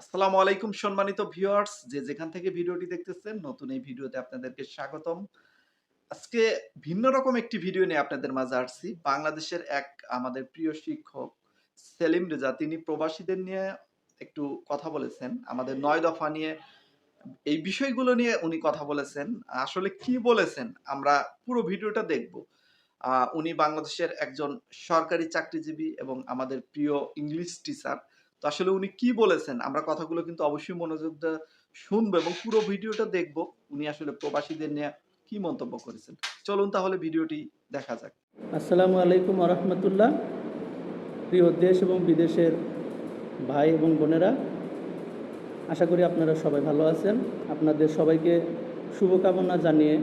আসসালামু আলাইকুম সম্মানিত ভিউয়ার্স, যে যেখান থেকে ভিডিওটি দেখতেছেন, নতুন এই ভিডিওতে আপনাদেরকে স্বাগতম। আজকে ভিন্ন রকম একটি ভিডিও নিয়ে আপনাদের মাঝে আসছি। বাংলাদেশের এক আমাদের প্রিয় শিক্ষক সেলিম রেজা, তিনি প্রবাসীদের নিয়ে একটু কথা বলেছেন। আমাদের নয় দফা নিয়ে এই বিষয়গুলো নিয়ে উনি কথা বলেছেন। আসলে কি বলেছেন, আমরা পুরো ভিডিওটা দেখব। উনি বাংলাদেশের একজন সরকারি চাকরিজীবী এবং আমাদের প্রিয় ইংলিশ টিচার তো আসলে উনি কি বলেছেন? আমরা কথাগুলো কিন্তু অবশ্যই মনোযোগ দিয়ে শুনব এবং পুরো ভিডিওটা দেখব। উনি আসলে প্রবাসীদের নিয়ে কি মন্তব্য করেছেন? চলুন তাহলে ভিডিওটি দেখা যাক। আসসালামু আলাইকুম আরহামতুল্লাহ। প্রিয় দেশ এবং বিদেশের ভাই এবং বোনেরা, আশা করি আপনারা সবাই ভালো আছেন। আপনাদের সবাইকে শুভকামনা জানিয়ে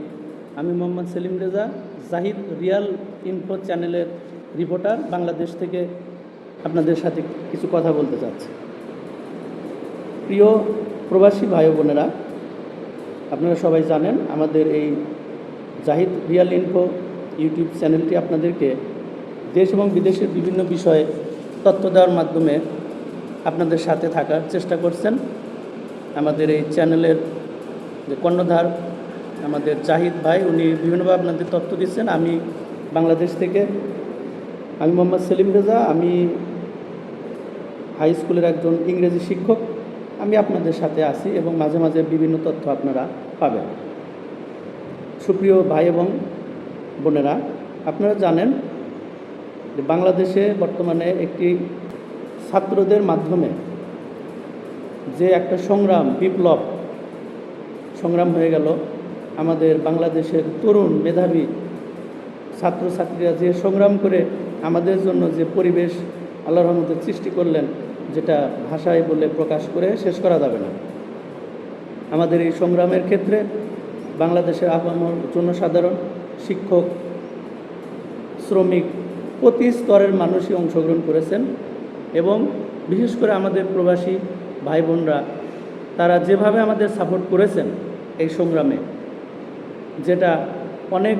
আমি মোহাম্মদ সেলিম রেজা, জাহিদ রিয়াল ইনফো চ্যানেলের রিপোর্টার, বাংলাদেশ থেকে আপনাদের সাথে কিছু কথা বলতে চাচ্ছি। প্রিয় প্রবাসী ভাই বোনেরা, আপনারা সবাই জানেন আমাদের এই জাহিদ রিয়াল ইনফো ইউটিউব চ্যানেলটি আপনাদেরকে দেশ এবং বিদেশের বিভিন্ন বিষয়ে তথ্য দেওয়ার মাধ্যমে আপনাদের সাথে থাকার চেষ্টা করছেন। আমাদের এই চ্যানেলের যে কর্ণধার আমাদের জাহিদ ভাই, উনি বিভিন্নভাবে আপনাদের তথ্য দিচ্ছেন। আমি বাংলাদেশ থেকে, আমি মোহাম্মদ সেলিম রেজা, আমি হাই স্কুলের একজন ইংরেজি শিক্ষক। আমি আপনাদের সাথে আছি এবং মাঝে মাঝে বিভিন্ন তথ্য আপনারা পাবেন। সুপ্রিয় ভাই এবং বোনেরা, আপনারা জানেন যে বাংলাদেশে বর্তমানে একটি ছাত্রদের মাধ্যমে যে একটা সংগ্রাম, বিপ্লব সংগ্রাম হয়ে গেল, আমাদের বাংলাদেশের তরুণ মেধাবী ছাত্রছাত্রীরা যে সংগ্রাম করে আমাদের জন্য যে পরিবেশ আল্লাহর রহমতের সৃষ্টি করলেন যেটা ভাষায় বলে প্রকাশ করে শেষ করা যাবে না। আমাদের এই সংগ্রামের ক্ষেত্রে বাংলাদেশের আপামর জনসাধারণ, শিক্ষক, শ্রমিক প্রতি স্তরের মানুষই অংশগ্রহণ করেছেন এবং বিশেষ করে আমাদের প্রবাসী ভাই বোনরা তারা যেভাবে আমাদের সাপোর্ট করেছেন এই সংগ্রামে, যেটা অনেক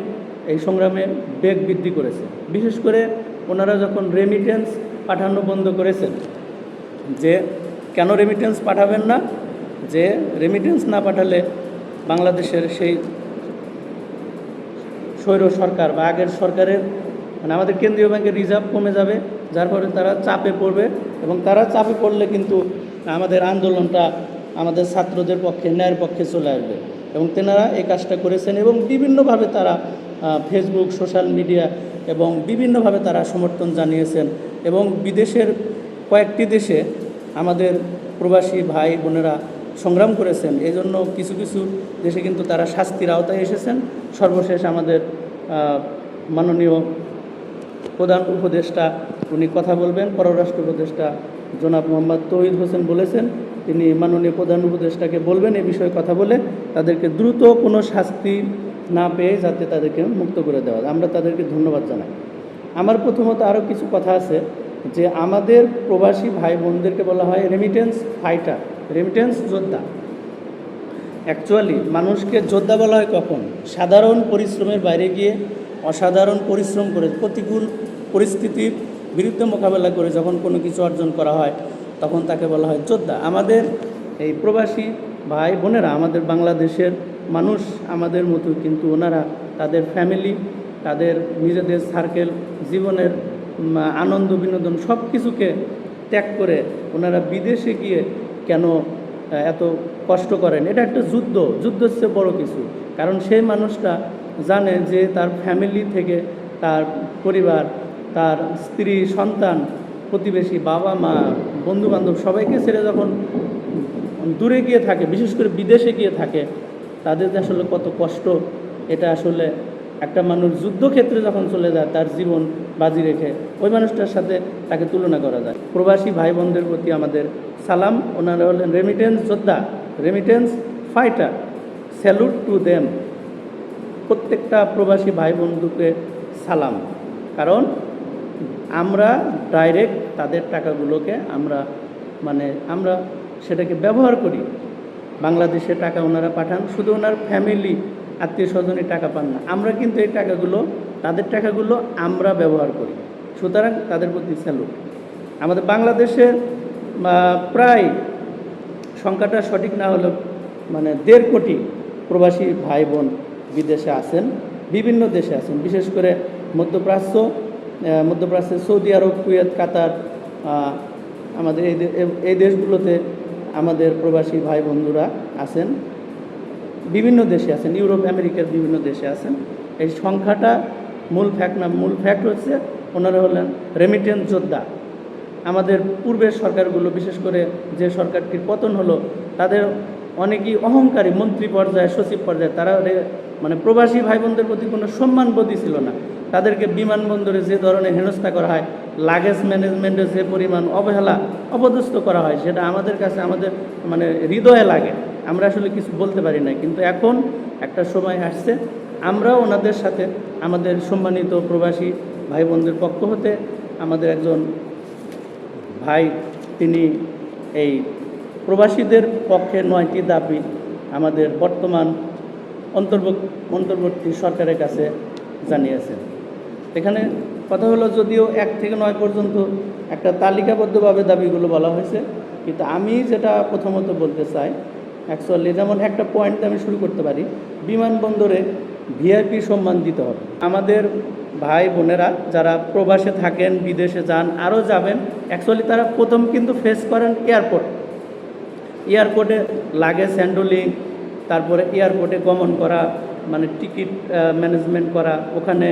এই সংগ্রামে বেগ বৃদ্ধি করেছে। বিশেষ করে ওনারা যখন রেমিটেন্স পাঠানো বন্ধ করেছেন যে কেন রেমিটেন্স পাঠাবেন না? যে রেমিটেন্স না পাঠালে বাংলাদেশের সেই স্বৈর সরকার বা আগের সরকারের মানে আমাদের কেন্দ্রীয় ব্যাংকের রিজার্ভ কমে যাবে, যার ফলে তারা চাপে পড়বে এবং তারা চাপে পড়লে কিন্তু আমাদের আন্দোলনটা আমাদের ছাত্রদের পক্ষে, ন্যায়ের পক্ষে চলে আসবে এবং তেনারা এই কাজটা করেছেন এবং বিভিন্নভাবে তারা ফেসবুক সোশ্যাল মিডিয়া এবং বিভিন্নভাবে তারা সমর্থন জানিয়েছেন এবং বিদেশের কয়েকটি দেশে আমাদের প্রবাসী ভাই বোনেরা সংগ্রাম করেছেন। এই জন্য কিছু কিছু দেশে কিন্তু তারা শাস্তির আওতায় এসেছেন। সর্বশেষ আমাদের মাননীয় প্রধান উপদেষ্টা উনি কথা বলবেন। পররাষ্ট্র উপদেষ্টা জনাব মোহাম্মদ তৌহিদ হোসেন বলেছেন, তিনি মাননীয় প্রধান উপদেষ্টাকে বলবেন এ বিষয়ে কথা বলে তাদেরকে দ্রুত কোনো শাস্তি না পেয়ে যাতে তাদেরকে মুক্ত করে দেওয়া। আমরা তাদেরকে ধন্যবাদ জানাই। আমার প্রথমত আরও কিছু কথা আছে। যে আমাদের প্রবাসী ভাই বোনদেরকে বলা হয় রেমিটেন্স ফাইটার রেমিটেন্স যোদ্ধা। অ্যাকচুয়ালি মানুষকে যোদ্ধা বলা হয় কখন? সাধারণ পরিশ্রমের বাইরে গিয়ে অসাধারণ পরিশ্রম করে, প্রতিকূল পরিস্থিতির বিরুদ্ধে মোকাবেলা করে যখন কোনো কিছু অর্জন করা হয়, তখন তাকে বলা হয় যোদ্ধা। আমাদের এই প্রবাসী ভাই বোনেরা আমাদের বাংলাদেশের মানুষ আমাদের মতো কিন্তু ওনারা তাদের ফ্যামিলি তাদের নিজেদের সার্কেল জীবনের আনন্দ, বিনোদন সব কিছুকে ত্যাগ করে ওনারা বিদেশে গিয়ে কেন এত কষ্ট করেন? এটা একটা যুদ্ধ। যুদ্ধ হচ্ছে বড় কিছু। কারণ সেই মানুষটা জানে যে তার ফ্যামিলি থেকে তার পরিবার, তার স্ত্রী, সন্তান, প্রতিবেশী, বাবা, মা বন্ধু বান্ধব সবাইকে ছেড়ে যখন দূরে গিয়ে থাকে, বিশেষ করে বিদেশে গিয়ে থাকে, তাদের যে আসলে কত কষ্ট, এটা আসলে একটা মানুষ যুদ্ধক্ষেত্রে যখন চলে যায়, তার জীবন বাজি রেখে ওই মানুষটার সাথে তাকে তুলনা করা যায়। প্রবাসী ভাই বোনদের প্রতি আমাদের সালাম। ওনারা হলেন রেমিটেন্স যোদ্ধা remittance fighter salute to them প্রত্যেকটা প্রবাসী ভাই বন্ধুকে সালাম। কারণ আমরা ডাইরেক্ট তাদের টাকাগুলোকে আমরা মানে আমরা সেটাকে ব্যবহার করি। বাংলাদেশে টাকা ওনারা পাঠান, শুধু ওনার ফ্যামিলি আত্মীয় স্বজনের টাকা পান না। আমরা কিন্তু এই টাকাগুলো তাদের টাকাগুলো আমরা ব্যবহার করি। সুতরাং তাদের প্রতি স্যালুট। আমাদের বাংলাদেশে প্রায় সংখ্যাটা সঠিক না হলেও মানে দেড় কোটি প্রবাসী ভাই বোন বিদেশে আছেন বিভিন্ন দেশে আছেন। বিশেষ করে মধ্যপ্রাচ্য আহ, মধ্যপ্রাচ্যের সৌদি আরব কুয়েত কাতার আমাদের এই এই দেশগুলোতে আমাদের প্রবাসী ভাই বন্ধুরা আছেন। বিভিন্ন দেশে আছেন, ইউরোপ, আমেরিকার বিভিন্ন দেশে আছেন। এই সংখ্যাটা মূল ফ্যাক্ট না, মূল ফ্যাক্ট হচ্ছে ওনারা হলেন রেমিটেন্স যোদ্ধা। আমাদের পূর্বের সরকারগুলো, বিশেষ করে যে সরকারটির পতন হলো, তাদের অনেকেই অহংকারী মন্ত্রী পর্যায়ে, সচিব পর্যায়ে, তারা মানে প্রবাসী ভাই বোনদের প্রতি কোনো সম্মানবোধই ছিল না। তাদেরকে বিমানবন্দরে যে ধরনের হেনস্থা করা হয় লাগেজ ম্যানেজমেন্টের যে পরিমাণ অবহেলা অপদস্থ করা হয়, সেটা আমাদের কাছে, আমাদের মানে হৃদয়ে লাগে। আমরা আসলে কিছু বলতে পারি না কিন্তু এখন একটা সময় আসছে। আমরাও ওনাদের সাথে, আমাদের সম্মানিত প্রবাসী ভাই বোনদের পক্ষ হতে আমাদের একজন ভাই, তিনি এই প্রবাসীদের পক্ষে নয়টি দাবি আমাদের বর্তমান অন্তর্বর্তী সরকারের কাছে জানিয়েছেন। এখানে কথা হলো যদিও এক থেকে নয় পর্যন্ত একটা তালিকাবদ্ধভাবে দাবিগুলো বলা হয়েছে, কিন্তু আমি যেটা প্রথমত বলতে চাই অ্যাকচুয়ালি যেমন একটা পয়েন্ট আমি শুরু করতে পারি, বিমানবন্দরে ভিআইপি সম্মান দিতে হবে। আমাদের ভাই বোনেরা যারা প্রবাসে থাকেন, বিদেশে যান, আরও যাবেন অ্যাকচুয়ালি তারা প্রথম কিন্তু ফেস করেন এয়ারপোর্ট এয়ারপোর্টে লাগেজ হ্যান্ডলিং তারপরে এয়ারপোর্টে গমন করা মানে টিকিট ম্যানেজমেন্ট করা, ওখানে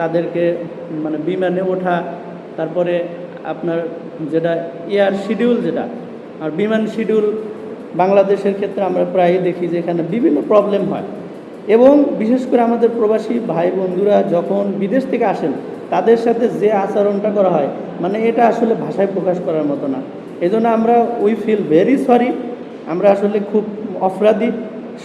তাদেরকে মানে বিমানে ওঠা, তারপরে আপনার যেটা এয়ার শিডিউল যেটা, আর বিমান শিডিউল বাংলাদেশের ক্ষেত্রে আমরা প্রায়ই দেখি যে এখানে বিভিন্ন প্রবলেম হয়। এবং বিশেষ করে আমাদের প্রবাসী ভাই বন্ধুরা যখন বিদেশ থেকে আসেন, তাদের সাথে যে আচরণটা করা হয় মানে এটা আসলে ভাষায় প্রকাশ করার মতো না। এই আমরা উই ফিল ভেরি সরি আমরা আসলে খুব অপরাধী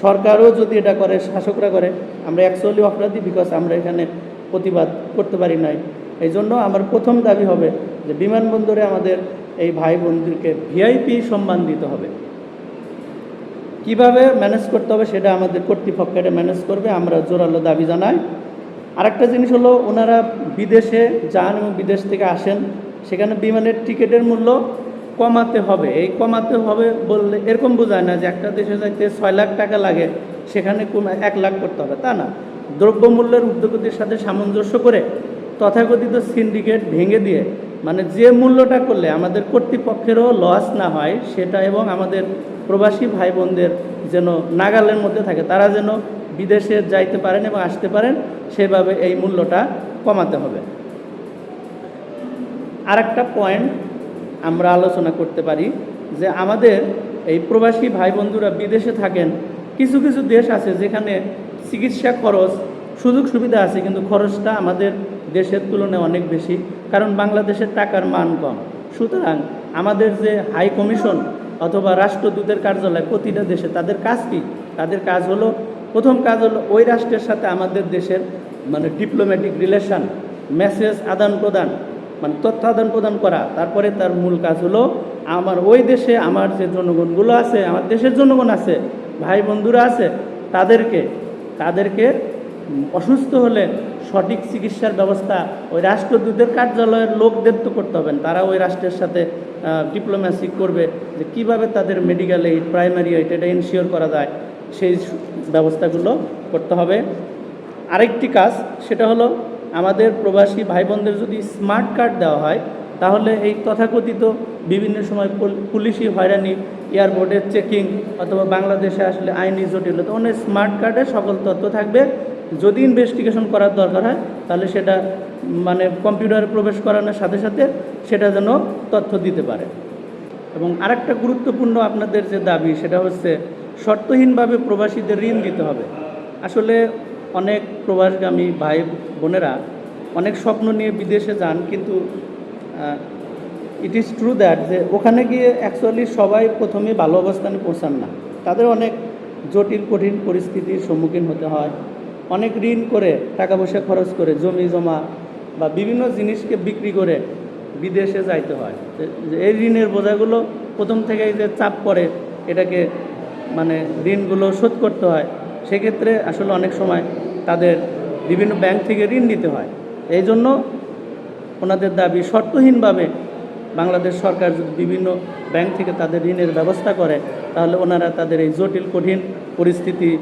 সরকারও যদি এটা করে, শাসকরা করে, আমরা অ্যাকচুয়ালি অপরাধী বিকজ আমরা এখানে প্রতিবাদ করতে পারি নাই। এই জন্য আমার প্রথম দাবি হবে যে বিমানবন্দরে আমাদের এই ভাই বোনদেরকে ভিআইপি সম্মান দিতে হবে। কীভাবে ম্যানেজ করতে হবে সেটা আমাদের কর্তৃপক্ষ এটা ম্যানেজ করবে, আমরা জোরালো দাবি জানাই। আরেকটা জিনিস হলো, ওনারা বিদেশে যান এবং বিদেশ থেকে আসেন, সেখানে বিমানের টিকিটের মূল্য কমাতে হবে। এই কমাতে হবে বললে এরকম বোঝায় না যে একটা দেশে যাইতে ছয় লাখ টাকা লাগে, সেখানে এক লাখ করতে হবে, তা না। দ্রব্যমূল্যের উদ্যোগতির সাথে সামঞ্জস্য করে তথাকথিত সিন্ডিকেট ভেঙে দিয়ে মানে যে মূল্যটা করলে আমাদের কর্তৃপক্ষেরও লস না হয়, সেটা এবং আমাদের প্রবাসী ভাই বোনদের যেন নাগালের মধ্যে থাকে, তারা যেন বিদেশে যাইতে পারেন এবং আসতে পারেন, সেভাবে এই মূল্যটা কমাতে হবে। আরেকটা পয়েন্ট আমরা আলোচনা করতে পারি যে আমাদের এই প্রবাসী ভাই বন্ধুরা বিদেশে থাকেন, কিছু কিছু দেশ আছে যেখানে চিকিৎসা খরচ সুযোগ সুবিধা আছে, কিন্তু খরচটা আমাদের দেশের তুলনায় অনেক বেশি, কারণ বাংলাদেশের টাকার মান কম। সুতরাং আমাদের যে হাই কমিশন অথবা রাষ্ট্রদূতের কার্যালয় প্রতিটা দেশে, তাদের কাজ কি? তাদের কাজ হলো, প্রথম কাজ হলো ওই রাষ্ট্রের সাথে আমাদের দেশের মানে ডিপ্লোম্যাটিক রিলেশন মেসেজ আদান প্রদান মানে তথ্য আদান প্রদান করা। তারপরে তার মূল কাজ হলো, আমার ওই দেশে আমার যে জনগণগুলো আছে, আমার দেশের জনগণ আছে, ভাই বন্ধুরা আছে, তাদেরকে তাদেরকে অসুস্থ হলে সঠিক চিকিৎসার ব্যবস্থা ওই রাষ্ট্রদূতের কার্যালয়ের লোকদের তো করতে হবে তারা ওই রাষ্ট্রের সাথে ডিপ্লোম্যাসি করবে যে কীভাবে তাদের মেডিকেল এইড প্রাইমারি এইড এটা ইনশিওর করা যায়, সেই ব্যবস্থাগুলো করতে হবে। আরেকটি কাজ, সেটা হলো আমাদের প্রবাসী ভাই বোনদের যদি স্মার্ট কার্ড দেওয়া হয়, তাহলে এই তথাকথিত বিভিন্ন সময় পুলিশি হয়রানি এয়ারপোর্টের চেকিং অথবা বাংলাদেশে আসলে আইনি জটিলতা, অনেক স্মার্ট কার্ডে সকল তথ্য থাকবে। যদি ইনভেস্টিগেশন করার দরকার হয়, তাহলে সেটা মানে কম্পিউটারে প্রবেশ করানোর সাথে সাথে সেটা যেন তথ্য দিতে পারে। এবং আরেকটা গুরুত্বপূর্ণ আপনাদের যে দাবি, সেটা হচ্ছে শর্তহীনভাবে প্রবাসীদের ঋণ দিতে হবে। আসলে অনেক প্রবাসগামী ভাই বোনেরা অনেক স্বপ্ন নিয়ে বিদেশে যান, কিন্তু ইট ইজ ট্রু দ্যাট যে ওখানে গিয়ে অ্যাকচুয়ালি সবাই প্রথমে ভালো অবস্থানে পৌঁছান না। তাদের অনেক জটিল, কঠিন পরিস্থিতির সম্মুখীন হতে হয়। অনেক ঋণ করে টাকা পয়সা খরচ করে জমি জমা বা বিভিন্ন জিনিসকে বিক্রি করে বিদেশে যাইতে হয়। এই ঋণের বোঝাগুলো প্রথম থেকেই যে চাপ পড়ে, এটাকে মানে ঋণগুলো শোধ করতে হয়। সেক্ষেত্রে আসলে অনেক সময় তাদের বিভিন্ন ব্যাংক থেকে ঋণ নিতে হয়। এই জন্য ওনাদের দাবি শর্তহীনভাবে বাংলাদেশ সরকার যদি বিভিন্ন ব্যাংক থেকে তাদের ঋণের ব্যবস্থা করে, তাহলে ওনারা তাদের এই জটিল, কঠিন পরিস্থিতি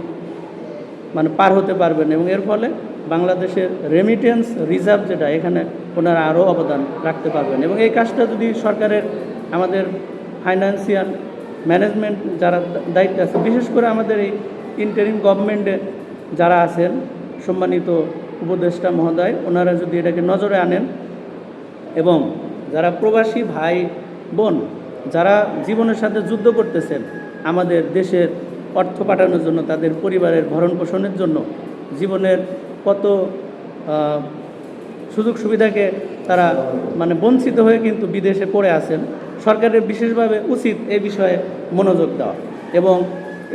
মানে পার হতে পারবেন এবং এর ফলে বাংলাদেশের রেমিটেন্স রিজার্ভ যেটা, এখানে ওনারা আরও অবদান রাখতে পারবেন। এবং এই কাজটা যদি সরকারের, আমাদের ফাইন্যান্সিয়াল ম্যানেজমেন্ট যারা দায়িত্বে আছে, বিশেষ করে আমাদের এই ইন্টারিম গভর্নমেন্টে যারা আছেন, সম্মানিত উপদেষ্টা মহোদয়, ওনারা যদি এটাকে নজরে আনেন এবং যারা প্রবাসী ভাই বোন, যারা জীবনের সাথে যুদ্ধ করতেছেন, আমাদের দেশের অর্থ পাঠানোর জন্য, তাদের পরিবারের ভরণ পোষণের জন্য জীবনের কত সুযোগ সুবিধাকে তারা মানে বঞ্চিত হয়ে কিন্তু বিদেশে পড়ে আছেন, সরকারের বিশেষভাবে উচিত এই বিষয়ে মনোযোগ দেওয়া এবং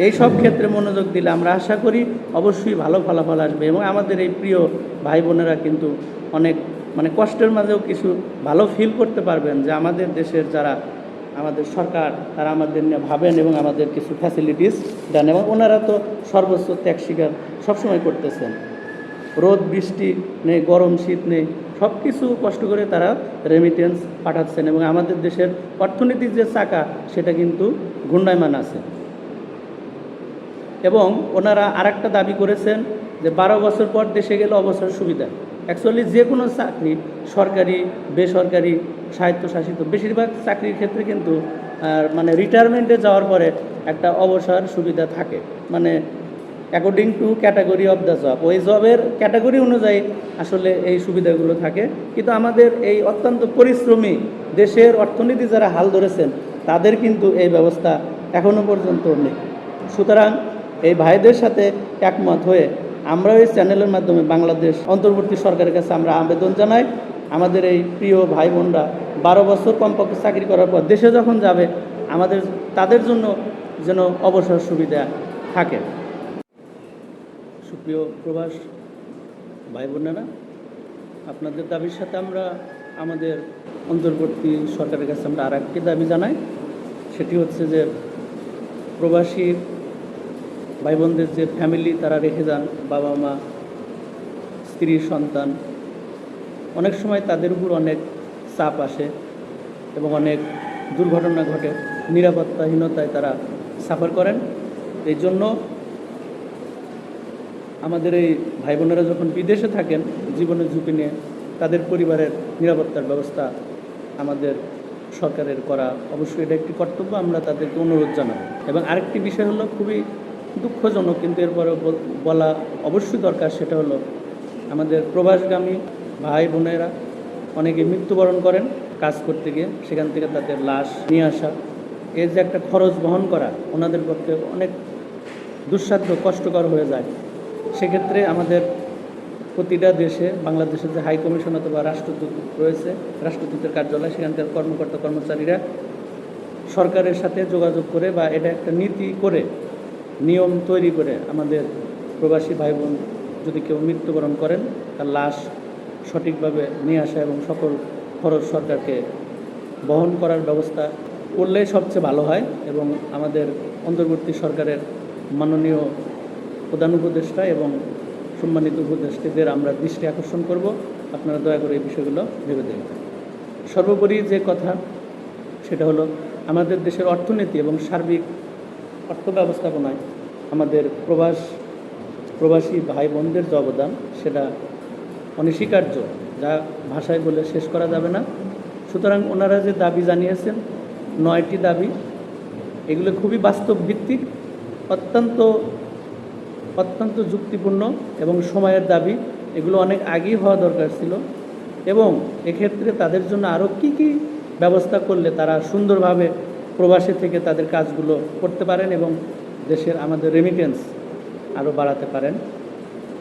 এই সব ক্ষেত্রে মনোযোগ দিলে আমরা আশা করি অবশ্যই ভালো ফলাফল আসবে এবং আমাদের এই প্রিয় ভাই বোনেরা কিন্তু অনেক মানে কষ্টের মাঝেও কিছু ভালো ফিল করতে পারবেন যে আমাদের দেশের যারা আমাদের সরকার, তারা আমাদের নিয়ে ভাবেন এবং আমাদের কিছু ফ্যাসিলিটিস দেন এবং ওনারা তো সর্বোচ্চ ত্যাগ স্বীকার সবসময় করতেছেন। রোদ, বৃষ্টি নেই, গরম, শীত নেই সব কিছু কষ্ট করে তারা রেমিটেন্স পাঠাচ্ছেন এবং আমাদের দেশের অর্থনীতির যে চাকা, সেটা কিন্তু ঘূর্ণায়মান আছে। এবং ওনারা আরেকটা দাবি করেছেন যে বারো বছর পর দেশে গেলে অবসর সুবিধা। অ্যাকচুয়ালি যে কোনো চাকরি, সরকারি, বেসরকারি স্বায়ত্তশাসিত। বেশিরভাগ চাকরির ক্ষেত্রে কিন্তু আর মানে রিটায়ারমেন্টে যাওয়ার পরে একটা অবসর সুবিধা থাকে। মানে according to category of the job ওই জবের ক্যাটাগরি অনুযায়ী আসলে এই সুবিধাগুলো থাকে। কিন্তু আমাদের এই অত্যন্ত পরিশ্রমী দেশের অর্থনীতি যারা হাল ধরেছেন, তাদের কিন্তু এই ব্যবস্থা এখনও পর্যন্ত নেই। সুতরাং এই ভাইদের সাথে একমত হয়ে আমরা এই চ্যানেলের মাধ্যমে বাংলাদেশ অন্তর্বর্তী সরকারের কাছে আমরা আবেদন জানাই। আমাদের এই প্রিয় ভাই বোনরা বারো বছর কমপক্ষে চাকরি করার পর দেশে যখন যাবে, আমাদের, তাদের জন্য যেন অবসর সুবিধা থাকে। সুপ্রিয় প্রবাস ভাই বোনেরা, আপনাদের দাবির সাথে আমরা আমাদের অন্তর্বর্তী সরকারের কাছে আমরা আর একটি দাবি জানাই। সেটি হচ্ছে যে, প্রবাসী ভাই বোনদের যে ফ্যামিলি তারা রেখে যান বাবা মা স্ত্রী, সন্তান অনেক সময় তাদের উপর অনেক চাপ আসে এবং অনেক দুর্ঘটনা ঘটে। নিরাপত্তাহীনতায় তারা সাফার করেন। এই জন্য আমাদের এই ভাই বোনেরা যখন বিদেশে থাকেন জীবনের ঝুঁকি নিয়ে তাদের পরিবারের নিরাপত্তার ব্যবস্থা আমাদের সরকারের করা অবশ্যই এটা একটি কর্তব্য, আমরা তাদেরকে অনুরোধ জানাব। এবং আরেকটি বিষয় হলো খুবই দুঃখজনক, কিন্তু এরপরে বলা অবশ্যই দরকার, সেটা হলো আমাদের প্রবাসগামী ভাই বোনেরা অনেকে মৃত্যুবরণ করেন কাজ করতে গিয়ে, সেখান থেকে তাদের লাশ নিয়ে আসা। এর যে একটা খরচ বহন করা, ওনাদের পক্ষে অনেক দুঃসাধ্য, কষ্টকর হয়ে যায়। সেক্ষেত্রে আমাদের প্রতিটা দেশে, বাংলাদেশের যে হাই কমিশন অথবা রাষ্ট্রদূত রয়েছে, রাষ্ট্রদূতের কার্যালয় সেখানকার কর্মকর্তা, কর্মচারীরা সরকারের সাথে যোগাযোগ করে বা এটা একটা নীতি করে, নিয়ম তৈরি করে আমাদের প্রবাসী ভাই বোন যদি কেউ মৃত্যুবরণ করেন, তার লাশ সঠিকভাবে নিয়ে আসা এবং সকল খরচ সরকারকে বহন করার ব্যবস্থা করলে সবচেয়ে ভালো হয় এবং আমাদের অন্তর্বর্তী সরকারের মাননীয় প্রধান উপদেষ্টা এবং সম্মানিত উপদেষ্টাদের আমরা দৃষ্টি আকর্ষণ করব। আপনারা দয়া করে এই বিষয়গুলো ভেবে দেখবেন। সর্বোপরি যে কথা, সেটা হলো আমাদের দেশের অর্থনীতি এবং সার্বিক অর্থ ব্যবস্থাপনায় আমাদের প্রবাস, প্রবাসী ভাই বোনদের যে অবদান, সেটা অনস্বীকার্য, যা ভাষায় বলে শেষ করা যাবে না। সুতরাং ওনারা যে দাবি জানিয়েছেন, নয়টি দাবি, এগুলো খুবই বাস্তব ভিত্তিক, অত্যন্ত অত্যন্ত যুক্তিপূর্ণ এবং সময়ের দাবি, এগুলো অনেক আগেই হওয়া দরকার ছিল। এবং এক্ষেত্রে তাদের জন্য আরও কি কি ব্যবস্থা করলে তারা সুন্দরভাবে প্রবাসী থেকে তাদের কাজগুলো করতে পারেন এবং দেশের আমাদের রেমিটেন্স আরও বাড়াতে পারেন।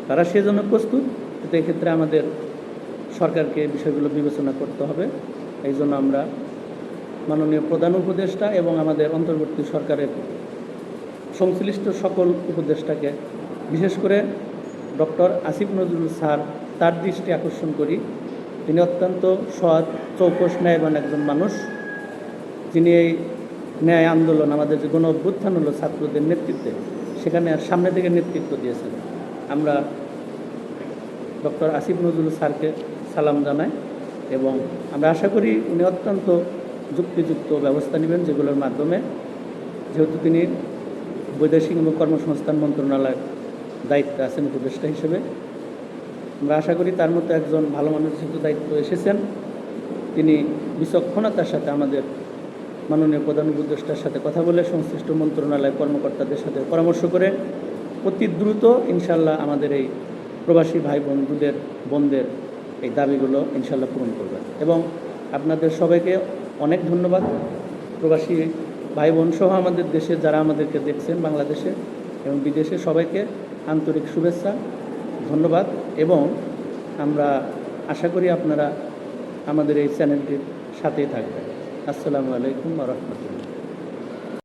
তারা সেজন্য প্রস্তুত। কিন্তু এক্ষেত্রে আমাদের সরকারকে বিষয়গুলো বিবেচনা করতে হবে। এই জন্য আমরা মাননীয় প্রধান উপদেষ্টা এবং আমাদের অন্তর্বর্তী সরকারের সংশ্লিষ্ট সকল উপদেষ্টাকে, বিশেষ করে ডক্টর আসিফ নজরুল স্যার, তার দৃষ্টি আকর্ষণ করি। তিনি অত্যন্ত সৎ, চৌকস ন্যায়বান একজন মানুষ। যিনি এই ন্যায় আন্দোলন, আমাদের যে গণ অভ্যুত্থান হলো ছাত্রদের নেতৃত্বে, সেখানে সামনে থেকে নেতৃত্ব দিয়েছেন। আমরা ডক্টর আসিফ নজরুল স্যারকে সালাম জানাই এবং আমরা আশা করি উনি অত্যন্ত যুক্তিযুক্ত ব্যবস্থা নেবেন যেগুলোর মাধ্যমে যেহেতু তিনি বৈদেশিক এবং কর্মসংস্থান মন্ত্রণালয়ের দায়িত্বে আছেন উপদেষ্টা হিসেবে, আমরা আশা করি তার মতো একজন ভালো মানুষ যেহেতু দায়িত্ব এসেছেন, তিনি বিচক্ষণতার সাথে আমাদের মাননীয় প্রধান উপদেষ্টার সাথে কথা বলে সংশ্লিষ্ট মন্ত্রণালয় কর্মকর্তাদের সাথে পরামর্শ করে অতি দ্রুত ইনশাল্লাহ আমাদের এই প্রবাসী ভাই বন্ধুদের, বোনদের এই দাবিগুলো ইনশাল্লাহ পূরণ করবে এবং আপনাদের সবাইকে অনেক ধন্যবাদ। প্রবাসী ভাই বোন সহ আমাদের দেশে যারা আমাদেরকে দেখছেন বাংলাদেশে এবং বিদেশে সবাইকে আন্তরিক শুভেচ্ছা, ধন্যবাদ এবং আমরা আশা করি আপনারা আমাদের এই চ্যানেলটির সাথেই থাকবেন। আসসালামু আলাইকুম রহমতুল্লাহ।